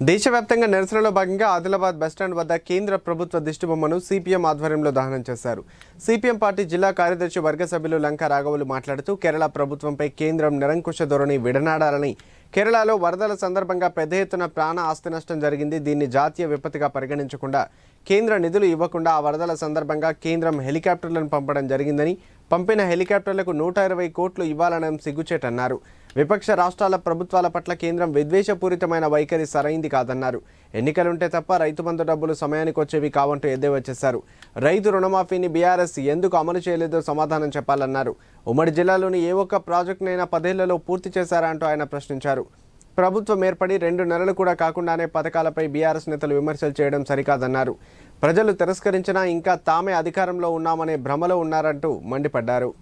దేశవ్యాప్తంగా నిరసనలో భాగంగా ఆదిలాబాద్ బస్టాండ్ వద్ద కేంద్ర ప్రభుత్వ దిష్టిబొమ్మను సిపిఎం ఆధ్వర్యంలో దహనం చేశారు. సిపిఎం పార్టీ జిల్లా కార్యదర్శి వర్గ సభ్యులు లంక రాఘవులు మాట్లాడుతూ కేరళ ప్రభుత్వంపై కేంద్రం నిరంకుశ ధోరణి విడనాడాలని కేరళలో వరదల సందర్భంగా పెద్ద ఎత్తున ప్రాణ ఆస్తి నష్టం జరిగింది. దీన్ని జాతీయ విపత్తుగా పరిగణించకుండా కేంద్ర నిధులు ఇవ్వకుండా ఆ వరదల సందర్భంగా కేంద్రం హెలికాప్టర్లను పంపడం జరిగిందని పంపిన హెలికాప్టర్లకు నూట ఇరవై కోట్లు ఇవ్వాలనడం సిగ్గుచేటన్నారు. విపక్ష రాష్ట్రాల ప్రభుత్వాల పట్ల కేంద్రం విద్వేషపూరితమైన వైఖరి సరైంది కాదన్నారు. ఎన్నికలుంటే తప్ప రైతు బంధు డబ్బులు సమయానికి వచ్చేవి కావంటూ ఎద్దేవా చేశారు. రైతు రుణమాఫీని బీఆర్ఎస్ ఎందుకు అమలు చేయలేదో సమాధానం చెప్పాలన్నారు. ఉమ్మడి జిల్లాలోని ఏ ఒక్క ప్రాజెక్టునైనా పదేళ్ళలో పూర్తి చేశారా అంటూ ఆయన ప్రశ్నించారు. ప్రభుత్వం ఏర్పడి రెండు నెలలు కూడా కాకుండానే పథకాలపై బీఆర్ఎస్ నేతలు విమర్శలు చేయడం సరికాదన్నారు. ప్రజలు తిరస్కరించినా ఇంకా తామే అధికారంలో ఉన్నామనే భ్రమలో ఉన్నారంటూ మండిపడ్డారు.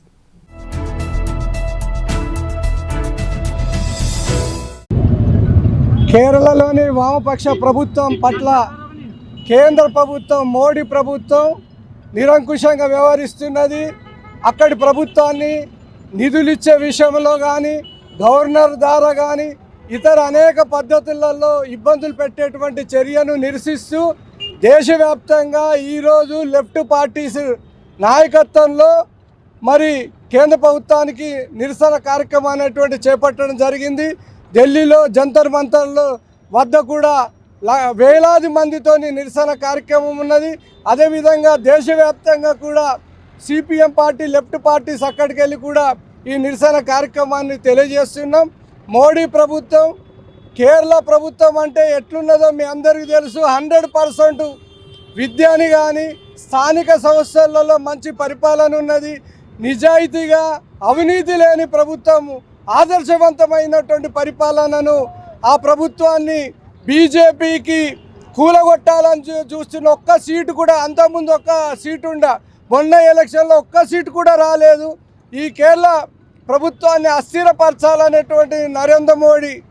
కేరళలోని వామపక్ష ప్రభుత్వం పట్ల కేంద్ర ప్రభుత్వం మోడీ ప్రభుత్వం నిరంకుశంగా వ్యవహరిస్తున్నది. అక్కడి ప్రభుత్వాన్ని నిధులు ఇచ్చే విషయంలో కానీ గవర్నర్ ద్వారా కానీ ఇతర అనేక పద్ధతులలో ఇబ్బందులు పెట్టేటువంటి చర్యను నిరసిస్తూ దేశవ్యాప్తంగా ఈరోజు లెఫ్ట్ పార్టీస్ నాయకత్వంలో మరి కేంద్ర ప్రభుత్వానికి నిరసన కార్యక్రమం అనేటువంటి చేపట్టడం జరిగింది. ఢిల్లీలో జంతర్ మంతర్లో వద్ద కూడా వేలాది మందితోని నిరసన కార్యక్రమం ఉన్నది. అదేవిధంగా దేశవ్యాప్తంగా కూడా సిపిఎం పార్టీ లెఫ్ట్ పార్టీస్ అక్కడికి వెళ్ళి కూడా ఈ నిరసన కార్యక్రమాన్ని తెలియజేస్తున్నాం. మోడీ ప్రభుత్వం కేరళ ప్రభుత్వం అంటే ఎట్లున్నదో మీ అందరికీ తెలుసు. హండ్రెడ్ పర్సెంట్ విద్యని కానీ స్థానిక సంస్థలలో మంచి పరిపాలన ఉన్నది. నిజాయితీగా అవినీతి లేని ప్రభుత్వము ఆదర్శవంతమైనటువంటి పరిపాలనను ఆ ప్రభుత్వాన్ని బీజేపీకి కూలగొట్టాలని చూ- చూస్తున్న ఒక్క సీటు కూడా అంతకుముందు ఒక్క సీటు ఉండ మొన్న ఎలక్షన్లో ఒక్క సీటు కూడా రాలేదు. ఈ కేరళ ప్రభుత్వాన్ని అస్థిరపరచాలనేటువంటి నరేంద్ర మోడీ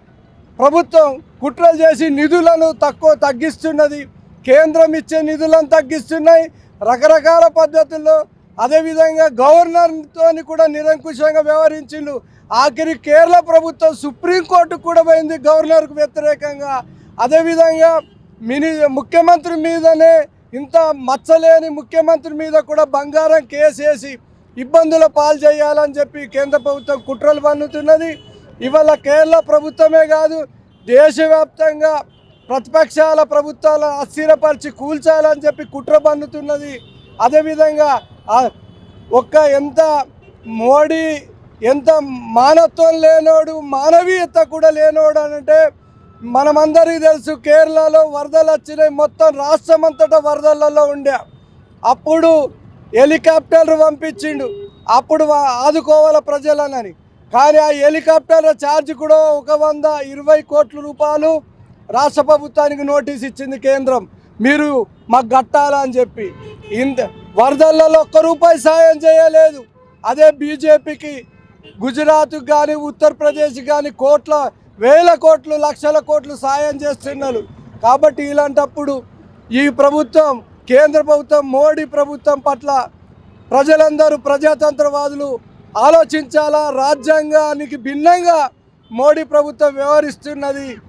ప్రభుత్వం కుట్రలు చేసి నిధులను తక్కువ తగ్గిస్తున్నది. కేంద్రం ఇచ్చే నిధులను తగ్గిస్తున్నాయి. రకరకాల పద్ధతుల్లో అదేవిధంగా గవర్నర్తో కూడా నిరంకుశంగా వ్యవహరించిండు. ఆఖరి కేరళ ప్రభుత్వం సుప్రీంకోర్టు కూడా పోయింది గవర్నర్కు వ్యతిరేకంగా. అదేవిధంగా మిని ముఖ్యమంత్రి మీదనే ఇంత మచ్చలేని ముఖ్యమంత్రి మీద కూడా బంగారం కేసేసి ఇబ్బందుల పాలు చేయాలని చెప్పి కేంద్ర ప్రభుత్వం కుట్రలు పన్నుతున్నది. ఇవాళ కేరళ ప్రభుత్వమే కాదు దేశవ్యాప్తంగా ప్రతిపక్షాల ప్రభుత్వాలను అస్థిరపరిచి కూల్చాలని చెప్పి కుట్ర పన్నుతున్నది. అదేవిధంగా ఒక్క ఎంత మోడీ ఎంత మానవత్వం లేనోడు మానవీయత కూడా లేనోడు అని అంటే మనమందరికీ తెలుసు కేరళలో వరదలు వచ్చినాయి. మొత్తం రాష్ట్రం అంతటా వరదలలో ఉండే. అప్పుడు హెలికాప్టర్ పంపించిండు. అప్పుడు ఆదుకోవాల ఆదుకోవాలి ప్రజలనని. కానీ ఆ హెలికాప్టర్ ఛార్జ్ కూడా ఒక వంద ఇరవై కోట్ల రూపాయలు రాష్ట్ర ప్రభుత్వానికి నోటీస్ ఇచ్చింది కేంద్రం. మీరు మాకు కట్టాలని చెప్పి. ఇంత వరదలలో ఒక్క రూపాయి సాయం చేయలేదు. అదే బీజేపీకి గుజరాత్ కానీ ఉత్తరప్రదేశ్ కానీ కోట్ల వేల కోట్లు లక్షల కోట్లు సాయం చేస్తున్నారు. కాబట్టి ఇలాంటప్పుడు ఈ ప్రభుత్వం కేంద్ర ప్రభుత్వం మోడీ ప్రభుత్వం పట్ల ప్రజలందరూ ప్రజాతంత్రవాదులు ఆలోచించాలా? రాజ్యాంగానికి భిన్నంగా మోడీ ప్రభుత్వం వ్యవహరిస్తున్నది.